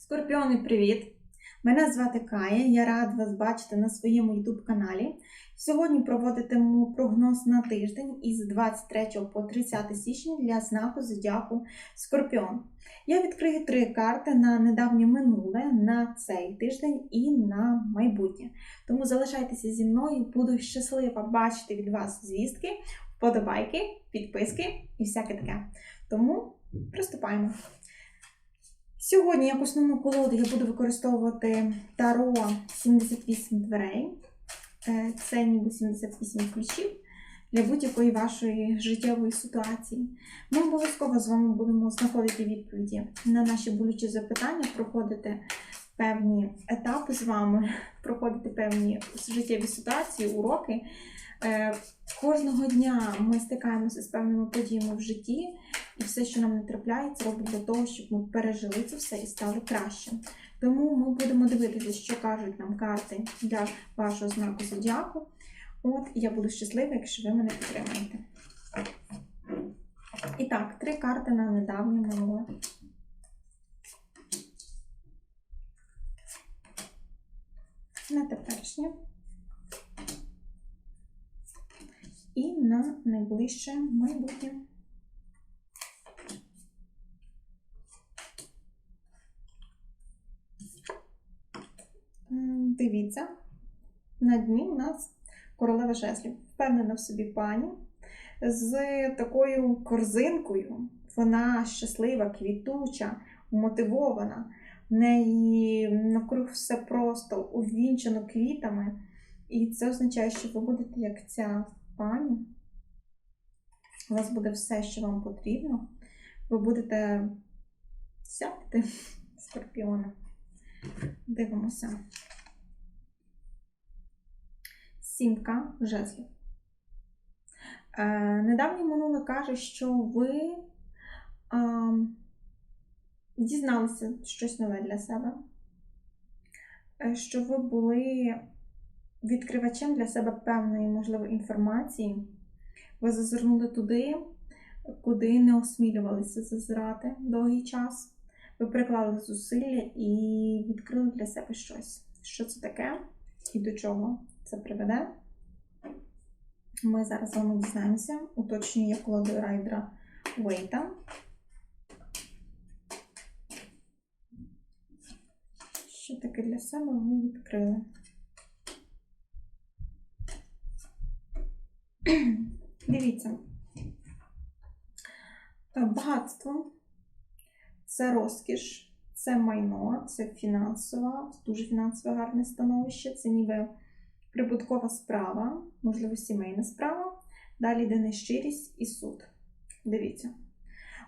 Скорпіони, привіт! Мене звати Кая, я рада вас бачити на своєму YouTube каналі. Сьогодні проводитиму прогноз на тиждень із 23 по 30 січня для знаку зодіаку Скорпіон. Я відкрию три карти на недавнє минуле, на цей тиждень і на майбутнє. Тому залишайтеся зі мною, буду щаслива бачити від вас звістки, вподобайки, підписки і всяке таке. Тому приступаємо. Сьогодні, як основну колоду, я буду використовувати Таро 78 дверей. Е, Це ніби 78 ключів для будь-якої вашої життєвої ситуації. Ми обов'язково з вами будемо знаходити відповіді на наші болючі запитання, проходити певні етапи з вами, проходити певні життєві ситуації, уроки. Е, Кожного дня ми стикаємося з певними подіями в житті, і все, що нам не трапляється, робимо для того, щоб ми пережили це все і стали кращим. Тому ми будемо дивитися, що кажуть нам карти для вашого знаку зодіаку. От, я буду щаслива, якщо ви мене підтримаєте. І так, три карти на недавнє минуле. На теперішнє. І на найближче майбутнє. Дивіться, на дні у нас королева жезлів. Впевнена в собі пані з такою корзинкою. Вона щаслива, квітуча, мотивована. В неї навкруг все просто увінчено квітами. І це означає, що ви будете як ця пані. У вас буде все, що вам потрібно. Ви будете сядете скорпіона. Дивимося. Сімка жезлів. Е, минуле каже, що ви е, дізналися щось нове для себе, е, що ви були відкривачем для себе певної, можливо, інформації. Ви зазирнули туди, куди не осмілювалися зазирати довгий час. Ви приклали зусилля і відкрили для себе щось. Що це таке і до чого це приведе? Ми зараз з вами дізнаємося. Уточнюю я колодою райдера Вейта. Що таке для себе ви відкрили? Дивіться. Багатство це розкіш, це майно, це фінансова, дуже фінансове гарне становище, це ніби прибуткова справа, можливо, сімейна справа. Далі йде нещирість і суд. Дивіться.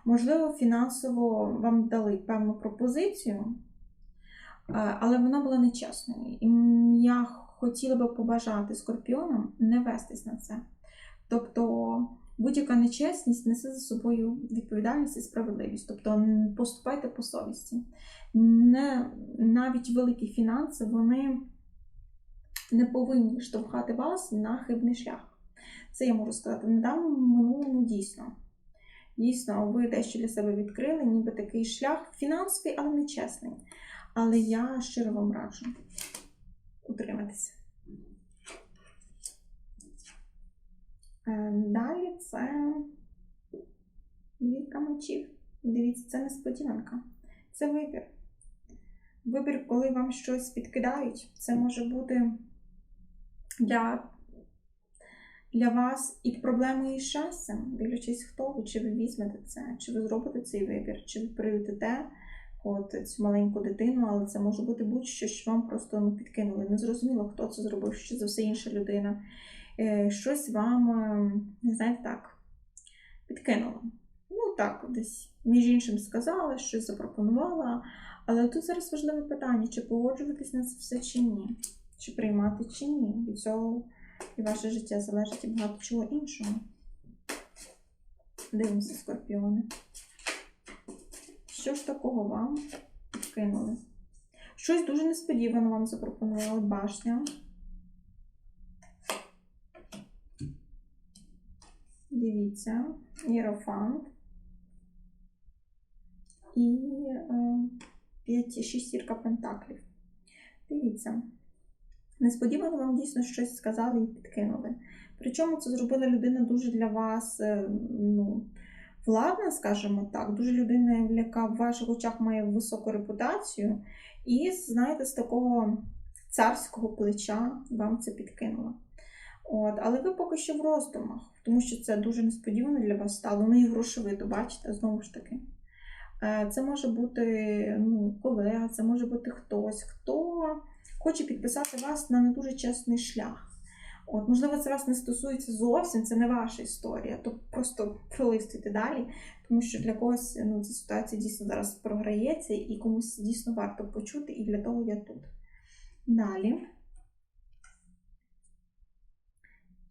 Можливо, фінансово вам дали певну пропозицію, але вона була нечесною. І я хотіла би побажати скорпіонам не вестись на це. Тобто будь-яка нечесність несе за собою відповідальність і справедливість. Тобто поступайте по совісті. Не, навіть великі фінанси вони не повинні штовхати вас на хибний шлях. Це я можу сказати. В недавньому минулому дійсно. Дійсно, ви дещо для себе відкрили, ніби такий шлях фінансовий, але не чесний. Але я щиро вам раджу утриматися. Е, Далі це двійка мечів. Дивіться, це несподіванка. Це вибір. Вибір, коли вам щось підкидають, це може бути для для вас і проблемою, і щастям, дивлячись, хто ви, чи ви візьмете це, чи ви зробите цей вибір, чи ви приютите от цю маленьку дитину, але це може бути будь-що, що вам просто ну, підкинули. Не зрозуміло, хто це зробив, що за все інша людина. Щось вам, не знаєте, так, підкинуло. Ну, так, десь, між іншим, сказала, щось запропонувала. Але тут зараз важливе питання, чи погоджуватись на це все чи ні, чи приймати чи ні. Від цього і ваше життя залежить і багато чого іншого. Дивимося, скорпіони. Що ж такого вам підкинули? Щось дуже несподівано вам запропонували башня. Дивіться, Єрофант і е, 5 шістірка пентаклів. Дивіться. Несподівано вам дійсно щось сказали і підкинули. Причому це зробила людина дуже для вас е, ну, владна, скажімо так, дуже людина, яка в ваших очах має високу репутацію, і, знаєте, з такого царського плеча вам це підкинула. От, але ви поки що в роздумах, тому що це дуже несподівано для вас стало. Ну і грошовито, бачите, знову ж таки. Е, Це може бути ну, колега, це може бути хтось, хто хоче підписати вас на не дуже чесний шлях. От, можливо, це вас не стосується зовсім, це не ваша історія. То просто пролистуйте далі, тому що для когось ну, ця ситуація дійсно зараз програється і комусь дійсно варто почути, і для того я тут. Далі.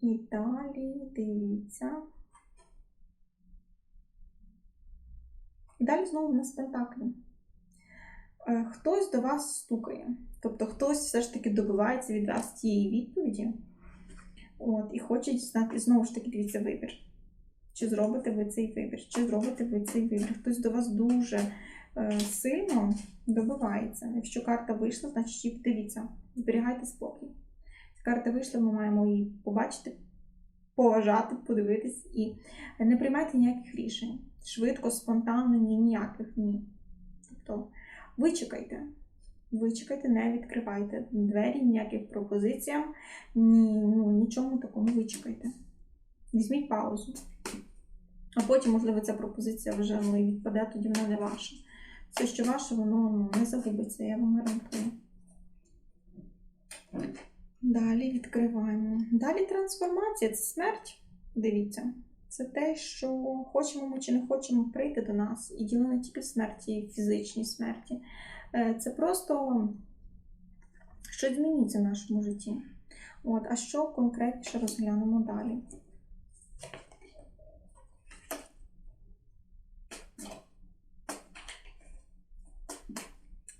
І далі дивіться. І далі знову в нас пентаклі. Е, Хтось до вас стукає. Тобто хтось все ж таки добивається від вас тієї відповіді. От, і хоче дізнати, знову ж таки, дивіться вибір. Чи зробите ви цей вибір, чи зробите ви цей вибір. Хтось до вас дуже е, сильно добивається. Якщо карта вийшла, значить дивіться, зберігайте спокій. Карта вийшла, ми маємо її побачити, поважати, подивитись і не приймайте ніяких рішень. Швидко, спонтанно, ні, ніяких ні. Тобто вичекайте. Вичекайте, не відкривайте двері, ніяких пропозиціям, ні, ну, нічому такому вичекайте. Візьміть паузу. А потім, можливо, ця пропозиція вже ну, відпаде, тоді вона не ваша. Все, що ваше, воно ну, не загубиться, я вам гарантую. Далі відкриваємо. Далі трансформація це смерть. Дивіться. Це те, що хочемо ми чи не хочемо прийти до нас. І діло не тільки в смерті, фізичній смерті. Е, Це просто щось зміниться в нашому житті. От, а що конкретніше розглянемо далі?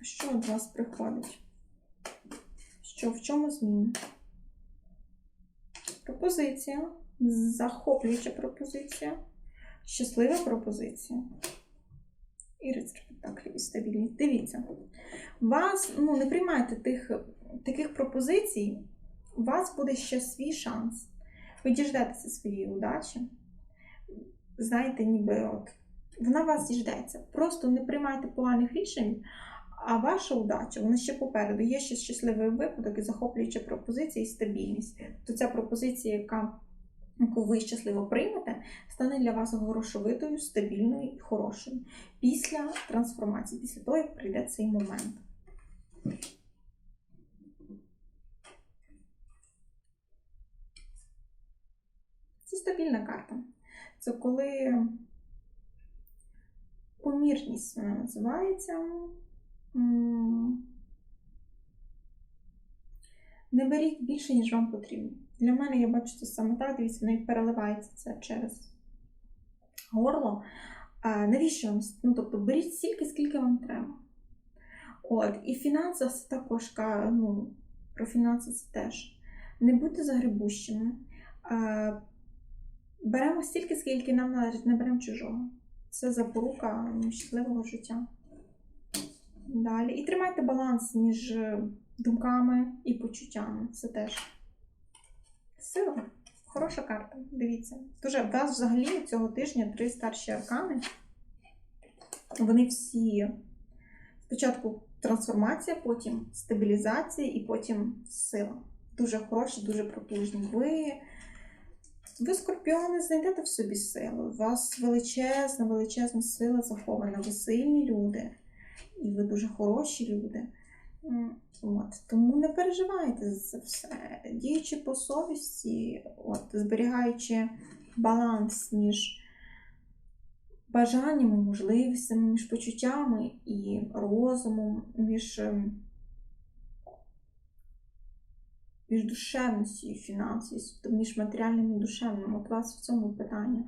Що від вас приходить? Що в чому зміни? Пропозиція, захоплююча пропозиція, щаслива пропозиція. І рицар і стабільність. Дивіться, вас, ну, не приймайте тих, таких пропозицій, у вас буде ще свій шанс. Ви діждетеся своєї удачі. Знаєте, ніби от вона вас діждеться. Просто не приймайте поганих рішень, а ваша удача, вона ще попереду. Є ще щасливий випадок і захоплююча пропозиція і стабільність. То ця пропозиція, яка яку ви щасливо приймете, стане для вас грошовитою, стабільною і хорошою після трансформації, після того, як прийде цей момент. Це стабільна карта. Це коли помірність вона називається. Не беріть більше, ніж вам потрібно. Для мене я бачу це саме так, дивіться, навіть переливається це через горло. А навіщо вам? Ну, тобто, беріть стільки, скільки вам треба. От, і фінанси це також ну, про фінанси це теж. Не будьте загребущими. Беремо стільки, скільки нам належить, не беремо чужого. Це запорука щасливого життя. Далі. І тримайте баланс між думками і почуттями. Це теж сила. Хороша карта. Дивіться. Дуже в вас взагалі цього тижня три старші аркани. Вони всі спочатку трансформація, потім стабілізація і потім сила. Дуже хороші, дуже потужні. Ви, ви скорпіони, знайдете в собі силу. У вас величезна, величезна сила захована. Ви сильні люди, і ви дуже хороші люди. От, тому не переживайте за все. Діючи по совісті, от, зберігаючи баланс між бажаннями, можливостями, між почуттями і розумом, між, ем, між душевністю і фінансовістю, тобто між матеріальним і душевним. От у вас в цьому питання.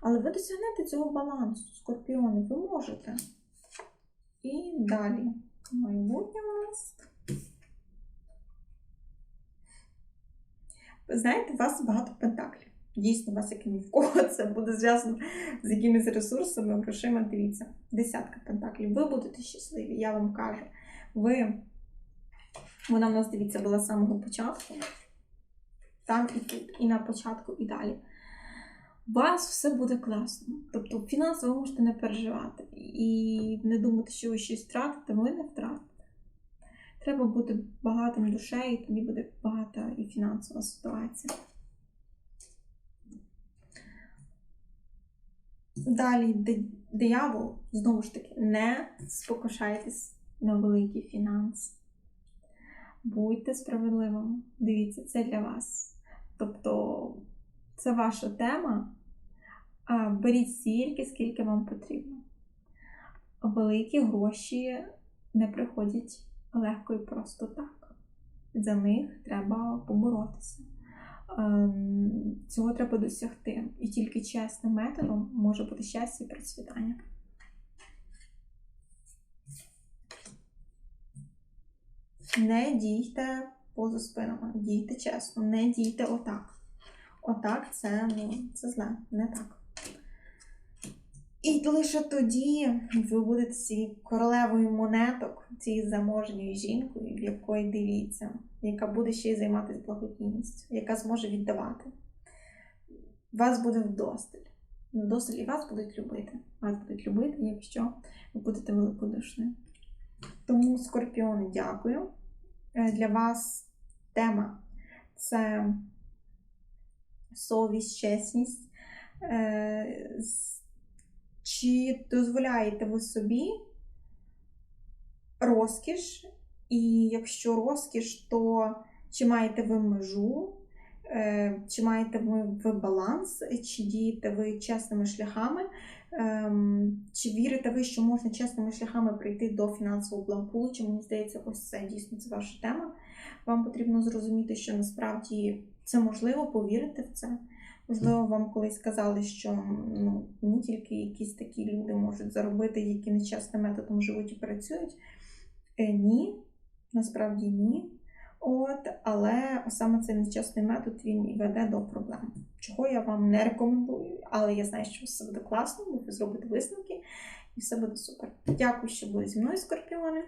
Але ви досягнете цього балансу, скорпіони, ви можете. І далі. Майбутнє. Ви знаєте, у вас багато пентаклів. дійсно у вас як ні в кого це буде зв'язано з якимись ресурсами, грошима. Дивіться, десятка пентаклів. Ви будете щасливі, я вам кажу. Ви, вона в нас, дивіться, була з самого початку. Там і тут, і на початку, і далі. У вас все буде класно. Тобто фінансово ви можете не переживати і не думати, що ви щось втратите, ви не втратите. Треба бути багатим душею, і тоді буде багата і фінансова ситуація. Далі диявол, знову ж таки, не спокушайтесь на великий фінанс. Будьте справедливими. Дивіться, це для вас. Тобто, це ваша тема. Беріть стільки, скільки вам потрібно. Великі гроші не приходять легко і просто так. За них треба поборотися. Ем, Цього треба досягти. І тільки чесним методом може бути щастя і процвітання. Не дійте поза спинами, дійте чесно, не дійте отак. Отак це, ну, це зле, не так. І лише тоді ви будете цією королевою монеток, цією заможньою жінкою, в якої дивіться, яка буде ще й займатися благодійністю, яка зможе віддавати. Вас буде вдосталь. Вдосталь і вас будуть любити. Вас будуть любити, якщо ви будете великодушною. Тому, скорпіони, дякую. Е, Для вас тема це совість, чесність. Е, Чи дозволяєте ви собі розкіш? І якщо розкіш, то чи маєте ви межу, Е, чи маєте ви, баланс, чи дієте ви чесними шляхами, Ем, чи вірите ви, що можна чесними шляхами прийти до фінансового благополуччя? Мені здається, ось це дійсно це ваша тема. Вам потрібно зрозуміти, що насправді це можливо, повірити в це. Можливо, вам колись казали, що ну, не тільки якісь такі люди можуть заробити, які нечесним методом живуть і працюють. Е, ні, насправді ні. От, але саме цей нечесний метод він і веде до проблем. Чого я вам не рекомендую, але я знаю, що все буде класно, ви зробите висновки і все буде супер. Дякую, що були зі мною, скорпіони.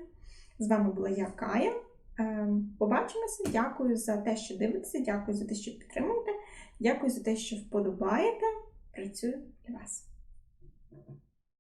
З вами була я Кая. Ем, Побачимося. Дякую за те, що дивитеся, дякую за те, що підтримуєте, дякую за те, що вподобаєте. Працюю для вас.